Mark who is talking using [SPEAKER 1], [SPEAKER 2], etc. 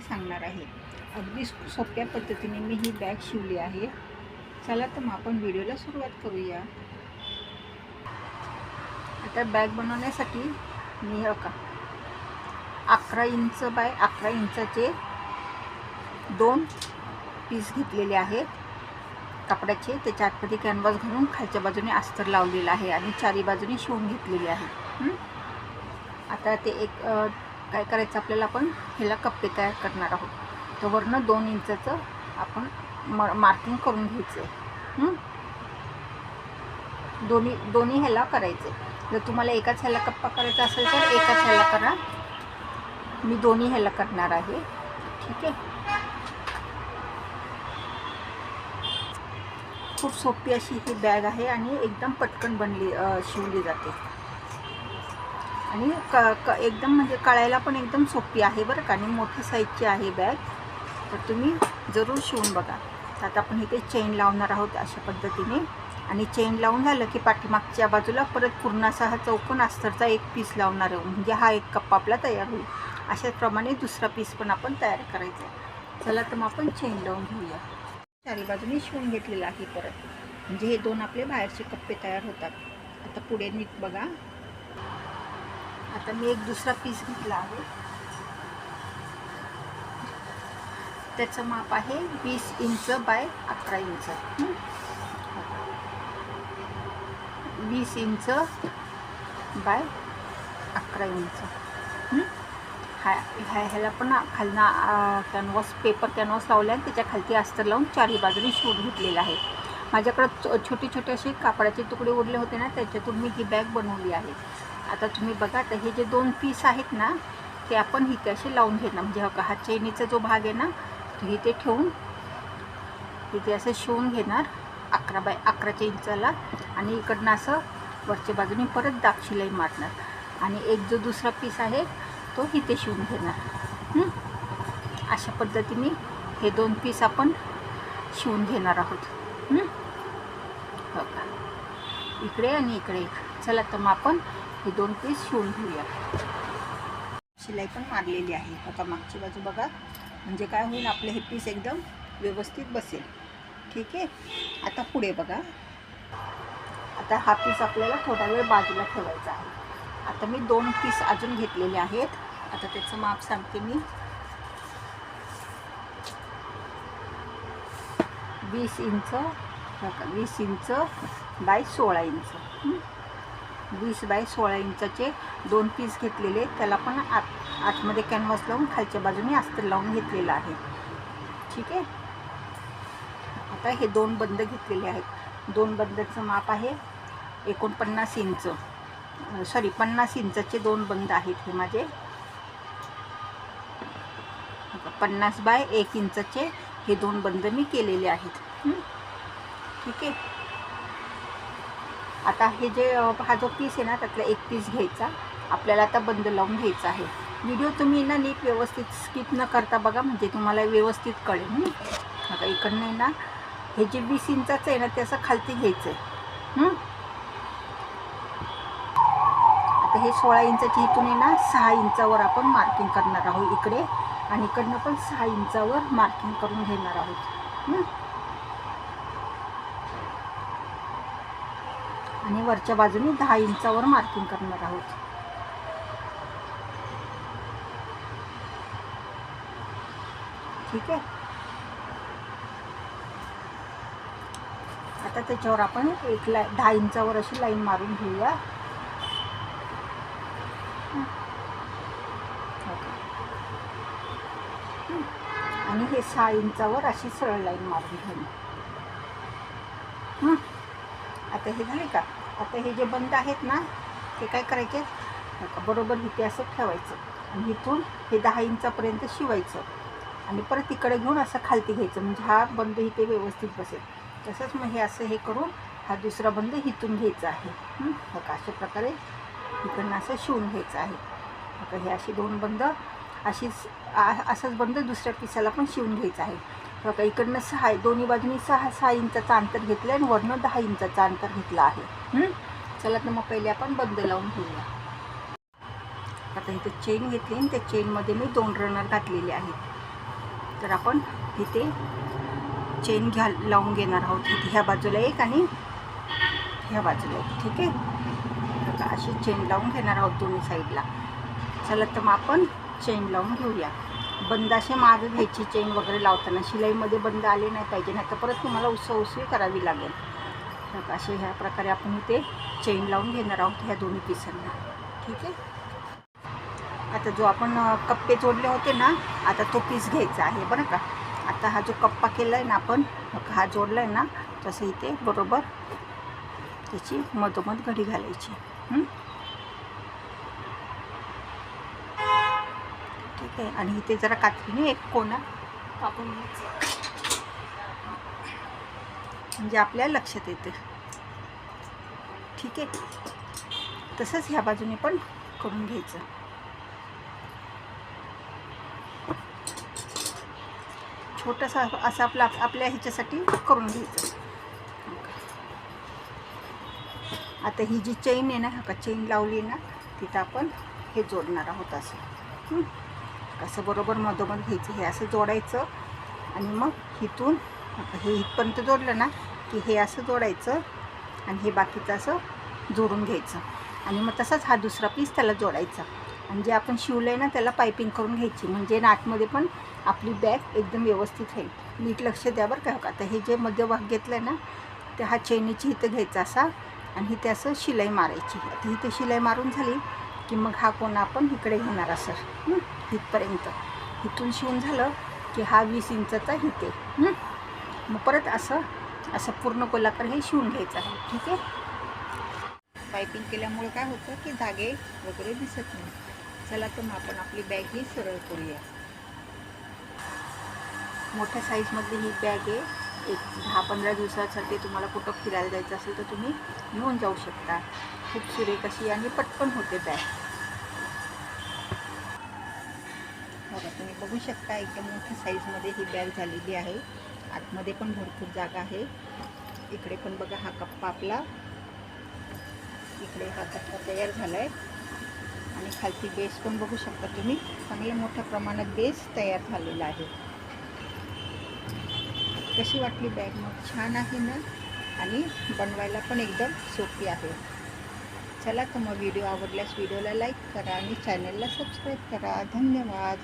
[SPEAKER 1] सांगणार आहे. अगदी सोप्या पद्धतीने मी ही बॅग शिवली आहे. चला तर मग आपण व्हिडिओला सुरुवात करूया. आता बॅग बनवण्यासाठी मी का? अकरा इंच बाय अकरा इंचाचे दोन पीस घेतलेले आहेत. कपड्याचे त्याच्या आतमध्ये कॅनव्हास घालून खालच्या बाजूने अस्तर लावलेलं आहे आणि चारी बाजूने शिवून घेतलेले आहे. आता ते एक काय करायचं आपल्याला आपण ह्याला कप्पे तयार करणार आहोत. तर वरनं दोन इंचाचं आपण म मार्किंग करून घ्यायचं. दोन्ही दोन्ही ह्याला करायचे. जर तुम्हाला एकाच ह्याला कप्पा करायचा असेल तर एकाच ह्याला करा. मी दोन्ही ह्याला करणार आहे. ठीक आहे? खूप सोपी अशी ही बॅग आहे आणि एकदम पटकन बनली शिवली जाते. आणि क क एकदम म्हणजे कळायला पण एकदम सोपी आहे बरं का. आणि मोठी साईजची आहे बॅग. तर तुम्ही जरूर शिवून बघा. तर आता आपण इथे चेन लावणार आहोत अशा पद्धतीने. आणि चेन लावून झालं की पाठीमागच्या बाजूला परत पूर्ण असा हा चौकोन अस्तरचा एक पीस लावणार आहोत. म्हणजे हा एक कप्पा आपला तयार होईल. अशाचप्रमाणे दुसरा पीस पण आपण तयार करायचा आहे. चला तर मग आपण चेन लावून घेऊया. चारी बाजूने शिवून घेतलेलं आहे परत. म्हणजे हे दोन आपले बाहेरचे कप्पे तयार होतात. आता पुढे नीट बघा. आता मी एक दुसरा पीस घेतला आहे. त्याचं माप आहे वीस इंच बाय अकरा इंच. वीस इंच बाय अकरा इंच. हा ह्या ह्याला पण खालना कॅनव्हास पेपर कॅनव्हास लावला आहे त्याच्या खालती अस्तर लावून चारही बाजूने शिवून घेतलेला आहे. माझ्याकडं छो- छोटे छोटे असे कापडाचे तुकडे उरले होते ना त्याच्यातून मी ही बॅग बनवली आहे. आता तुम्ही बघा तर हे जे दोन पीस आहेत ना ते आपण इथे असे लावून घेणार. म्हणजे हा हा चैनीचा जो भाग आहे ना तो इथे ठेवून इथे असं शिवून घेणार अकरा बाय अकराच्या इंचाला आणि इकडनं असं वरच्या बाजूने परत दाग शिलाई मारणार. आणि एक जो दुसरा पीस आहे तो इथे शिवून घेणार. अशा पद्धतीने हे दोन पीस आपण शिवून घेणार आहोत. हो? का? इकडे आणि इकडे चला तर मग आपण हे दोन पीस शिवून घेऊया शिलाई पण मारलेली आहे. आता मागची बाजू बघा. म्हणजे काय होईल आपले हे पीस एकदम व्यवस्थित बसेल. ठीक आहे? आता पुढे बघा. आता हा पीस आपल्याला थोडा वेळ बाजूला ठेवायचा आहे. आता मी दोन पीस अजून घेतलेले आहेत. आता त्याचं माप सांगते मी. वीस इंच वीस इंच बाय सोळा इंच. वीस बाय सोळा इंचाचे दोन पीस घेतलेले. त्याला पण आत आतमध्ये कॅनव्हास लावून खालच्या बाजूने अस्तर लावून घेतलेलं आहे. ठीक आहे? आता हे दोन बंद घेतलेले आहेत. दोन बंदचं माप आहे एकोणपन्नास इंच. सॉरी पन्नास इंचाचे दोन बंद आहेत हे माझे. पन्नास बाय एक इंचाचे हे दोन बंद मी केलेले आहेत. ठीक आहे? आता हे जे हा जो पीस आहे ना त्यातला एक पीस घ्यायचा. आपल्याला आता बंद लावून घ्यायचा आहे. व्हिडिओ तुम्ही ना नीट व्यवस्थित स्किप न करता बघा म्हणजे तुम्हाला व्यवस्थित कळेल. आता इकडनं आहे ना हे जे वीस इंचाचं आहे ना ते असं खालती घ्यायचं आहे आता हे सोळा इंचाची इथून आहे ना सहा इंचावर आपण मार्किंग करणार आहोत इकडे. आणि इकडनं पण सहा इंचावर मार्किंग करून घेणार आहोत हं? आणि वरच्या बाजूने दहा इंचावर मार्किंग करणार आहोत. ठीक आहे? आता त्याच्यावर आपण एक ला दहा इंचावर अशी लाईन मारून घेऊया. आणि हे सहा इंचावर अशी सरळ लाईन मारून घेऊ आता हे झाले का? आता हे जे बंद आहेत ना ते काय करायचे? बरोबर इथे असं ठेवायचं. आणि इथून हे दहा इंचापर्यंत शिवायचं. आणि परत इकडे घेऊन असं खालती घ्यायचं. म्हणजे हा बंद इथे व्यवस्थित बसेल. तसंच मग हे असं हे करून हा दुसरा बंद इथून घ्यायचा आहे. बघा का अशा प्रकारे इकडनं असं शिवून घ्यायचं आहे. आता हे अशी दोन बंद अशीच असंच बंद दुसऱ्या पिसाला पण शिवून घ्यायचं आहे. बघा इकडनं सहा दोन्ही बाजूनी सहा सहा इंचाचं अंतर घेतलं आणि वरनं दहा इंचाचं अंतर घेतलं आहे. चला तर मग पहिले आपण बंद लावून घेऊया. आता इथे चेन घेतली आणि त्या चेनमध्ये मी दोन रनर घातलेले आहेत. तर आपण इथे चेन घ्या लावून घेणार आहोत. इथे ह्या बाजूला एक आणि ह्या बाजूला एक. ठीक आहे? तर अशी चेन लावून घेणार आहोत दोन्ही साईडला चला तर मग आपण चेन लावून घेऊया. बंद असे मागे घ्यायची चेन वगैरे लावताना. शिलाईमध्ये बंद आले नाही पाहिजे नाही तर परत तुम्हाला उसळ करावी लागेल. तर असे ह्या प्रकारे आपण इथे चेन लावून घेणार आहोत ह्या दोन्ही पिसांना ठीक आहे? आता जो आपण कप्पे जोडले होते ना आता तो पीस घ्यायचा आहे बरं का? आता हा जो कप्पा केला आहे ना आपण हा जोडला आहे ना तसं इथे बरोबर त्याची मधोमध घडी घालायची हं? ठीक आहे. आणि इथे जरा कात्रीने एक कोणा कापून म्हणजे आपल्या लक्षात येते. ठीक आहे. तसंच ह्या बाजूने पण करून घ्यायचं. छोटंसं असं आपलं आपल्या ह्याच्यासाठी करून घ्यायचं. आता ही जी चेन आहे ना हा का चेन लावली आहे ना तिथं आपण हे जोडणार आहोत असं. असं बरोबर मधोमध घ्यायचं हे असं जोडायचं. आणि मग इथून हे इथपर्यंत जोडलं ना की हे असं जोडायचं आणि हे बाकीचं असं जोडून घ्यायचं. आणि मग तसाच हा दुसरा पीस त्याला जोडायचा. आणि जे आपण शिवलं आहे ना त्याला पायपिंग करून घ्यायची. म्हणजे नाटमध्ये पण आपली बॅग एकदम व्यवस्थित राहील. नीट लक्ष द्या बरं का. आता हे जे मध्यभाग घेतलं आहे ना ते हा चैनीची इथं घ्यायचा असा आणि इथे असं शिलाई मारायची. आता इथे शिलाई मारून झाली की मग हा कोणा आपण इकडे घेणार असं. इथपर्यंत इथून शिवून झालं की हा वीस इंचाचा इथे मग परत असं असं पूर्ण कोलाकर हे शिवून घ्यायचं आहे. ठीक आहे? पायपिंग केल्यामुळे काय होतं की धागे वगैरे दिसत नाही. चला तर मग आपण आपली बॅग ही सरळ करूया. मोठ्या साईजमधली ही बॅग आहे. एक दहा पंधरा दिवसासाठी तुम्हाला कुठं फिरायला जायचं असेल तर तुम्ही घेऊन जाऊ शकता. खूप सुरेख अशी आणि पटकन होते बॅग. बघू शकता एकदम मोठ्या साईजमध्ये ही बॅग झालेली आहे. आतमध्ये पण भरपूर जागा आहे. इकडे पण बघा हा कप्पा आपला. इकडे हा कप्पा तयार झाला आहे आणि खालती बेस पण बघू शकता तुम्ही. चांगल्या मोठ्या प्रमाणात बेस तयार झालेला आहे. कशी वाटली बॅग मग छान आहे ना? आणि बनवायला पण एकदम सोपी आहे. चला तर मग व्हिडिओ आवडल्यास व्हिडिओला लाईक करा आणि चॅनलला सबस्क्राईब करा. धन्यवाद.